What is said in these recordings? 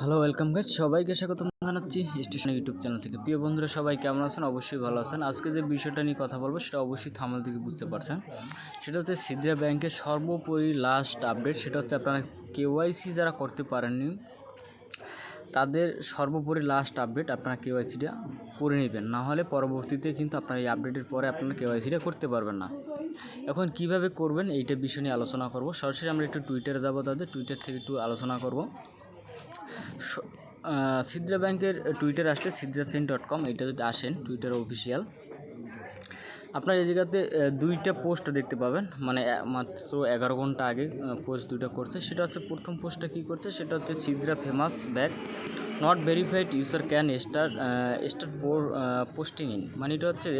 Hello welcome guys সবাইকে স্বাগতম জানাচ্ছি স্টেশন ইউটিউব চ্যানেল থেকে। প্রিয় বন্ধুরা, সবাই কেমন আছেন? অবশ্যই ভালো আছেন। আজকে যে বিষয়টা নিয়ে কথা বলব, সেটা অবশ্যই থামাল থেকে বুঝতে পারছেন। সেটা হচ্ছে সিদ্রা ব্যাংকের সর্বোপরি লাস্ট আপডেট সেটা হচ্ছে আপনারা কেওয়াইসি যারা করতে পারেননি, তাদের সর্বোপরি লাস্ট আপডেট আপনারা কেওয়াইসিটা করে নেবেন। না হলে পরবর্তীতে কিন্তু আপনার এই আপডেটের পরে আপনারা কেওয়াইসিটা করতে পারবেন না। এখন কীভাবে করবেন, এইটা বিষয় নিয়ে আলোচনা করব। সরাসরি আমরা একটু টুইটারে যাব তাদের। টুইটার থেকে একটু আলোচনা করব। সিদ্রা ব্যাংকের টুইটার আসলে সিদ্রা সেন ডট কম এটা যদি আসেন, টুইটার অফিসিয়াল। আপনার এই জায়গাতে দুইটা পোস্ট দেখতে পাবেন। মানে মাত্র এগারো ঘণ্টা আগে পোস্ট দুইটা করছে। সেটা হচ্ছে, প্রথম পোস্টটা কী করছে? সেটা হচ্ছে, Sidra famous bag, not verified user can star star posting in. মানে এটা হচ্ছে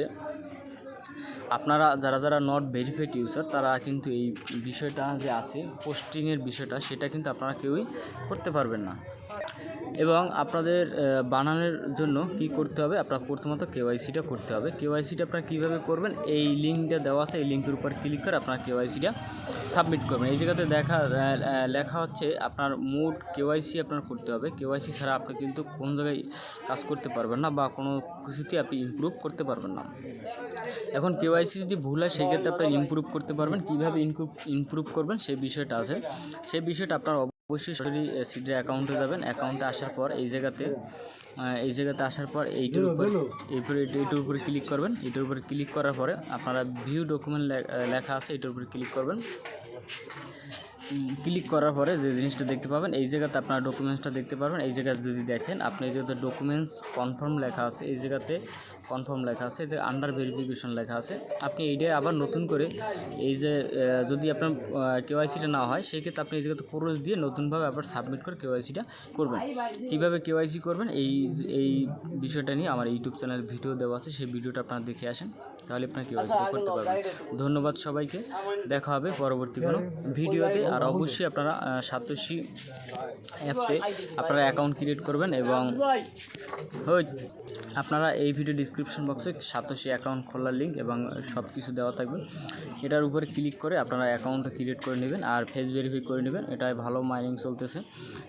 আপনারা, যারা যারা নট ভেরিফাইড ইউজার তারা কিন্তু এই বিষয়টা যে আছে পোস্টিংয়ের বিষয়টা, সেটা কিন্তু আপনারা কেউই করতে পারবেন না। এবং আপনাদের বানানোর জন্য কি করতে হবে? আপনার প্রথমত কেওয়াইসিটা করতে হবে। কেওয়াইসিটা আপনারা কীভাবে করবেন? এই লিঙ্কটা দেওয়া আছে, এই লিঙ্কের উপর ক্লিক করে আপনার কেওয়াইসিটা সাবমিট করবেন। এই জায়গাতে দেখা লেখা হচ্ছে আপনার মোট কেওয়াইসি আপনার করতে হবে। কেওয়াইসি ছাড়া আপনি কিন্তু কোন জায়গায় কাজ করতে পারবেন না বা কোনো কিছুতে আপনি ইমপ্রুভ করতে পারবেন না। এখন কেওয়াইসি যদি ভুল হয় সেক্ষেত্রে আপনি ইমপ্রুভ করতে পারবেন। কীভাবে ইনপ্রুভ ইমপ্রুভ করবেন সেই বিষয়টা আছে। সেই বিষয়টা আপনার অবশ্যই সরাসরি সিদ্রা অ্যাকাউন্টে যাবেন। অ্যাকাউন্টে আসার পর এই জায়গাতে এই জায়গাতে আসার পর এইটার উপর এরপরে এইটার উপরে ক্লিক করবেন। এটার উপরে ক্লিক করার পরে আপনারা ভিউ ডকুমেন্ট লেখা আছে এটার উপরে ক্লিক করবেন। ক্লিক করার পরে যে জিনিসটা দেখতে পাবেন, এই জায়গাতে আপনার ডকুমেন্টসটা দেখতে পারবেন। এই জায়গাতে যদি দেখেন, আপনি এই জায়গাতে ডকুমেন্টস কনফার্ম লেখা আছে, এই জায়গাতে কনফার্ম লেখা আছে যে আন্ডার ভেরিফিকেশন লেখা আছে, আপনি এইটা আবার নতুন করে এই যে যদি আপনার কেওয়াইসিটা না হয়, সেই ক্ষেত্রে আপনি এই জায়গাতে খরচ দিয়ে নতুনভাবে আবার সাবমিট করে কেওয়াইসিটা করবেন। কীভাবে কেওয়াইসি করবেন? এই এই বিষয়টা নিয়ে আমার ইউটিউব চ্যানেল ভিডিও দেওয়া আছে, সেই ভিডিওটা আপনারা দেখে আসেন। তাহলে আপনার কেওয়াইসিটা করতে পারবেন। ধন্যবাদ সবাইকে। দেখা হবে পরবর্তী কোনো ভিডিওতে। আর অবশ্যই আপনারা সাতশি অ্যাপসে আপনারা অ্যাকাউন্ট ক্রিয়েট করবেন এবং হই আপনারা এই ভিডিও ডিসক্রিপশন বক্সে সাতশি অ্যাকাউন্ট খোলার লিঙ্ক এবং সব কিছু দেওয়া থাকবে। এটার উপরে ক্লিক করে আপনারা অ্যাকাউন্টটা ক্রিয়েট করে নেবেন আর ফেস ভেরিফাই করে নেবেন। এটায় ভালো মাইনিং চলতেছে।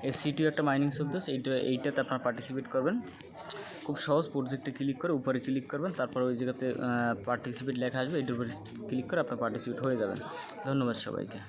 এর সিটিও একটা মাইনিং চলতেছে। এইটা এইটাতে আপনারা পার্টিসিপেট করবেন। খুব সহজ প্রজেক্টে ক্লিক করে উপরে ক্লিক করবেন, তারপর ওই জায়গাতে পার্টিসিপেট লেখা আসবে, এটার উপরে ক্লিক করে আপনার পার্টিসিপেট হয়ে যাবেন ধন্যবাদ সবাইকে।